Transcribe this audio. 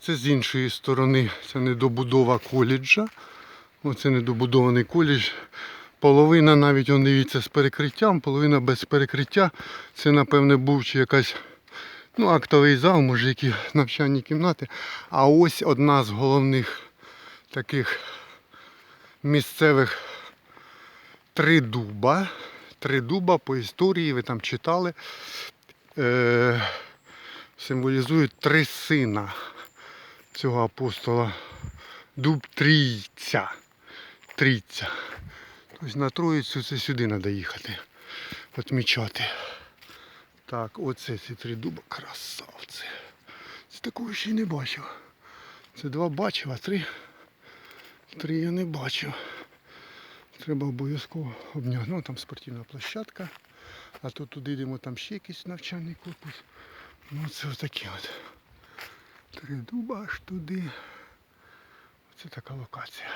Це з іншої сторони, це недобудова коледжа. Оце недобудований коледж. Половина навіть, он дивіться, з перекриттям, половина без перекриття. Це, напевне, був чи якась ну, актовий зал, може, які навчальні кімнати. А ось одна з головних таких місцевих три дуба. Три дуба по історії, ви там читали. Е, символізують три сина цього апостола. Дуб трійця. Трійця. Тобто на Троїцю це сюди треба їхати. Отмічати. Так, оце ці три дуба. Красавці. Це такого ще й не бачив. Це два бачив, а три. Три я не бачив. Треба обов'язково обняти. Ну там спортивна площадка. А то туди йдемо, там ще якийсь навчальний корпус. Ну це отакі от. Три дуба аж туди. Оце така локація.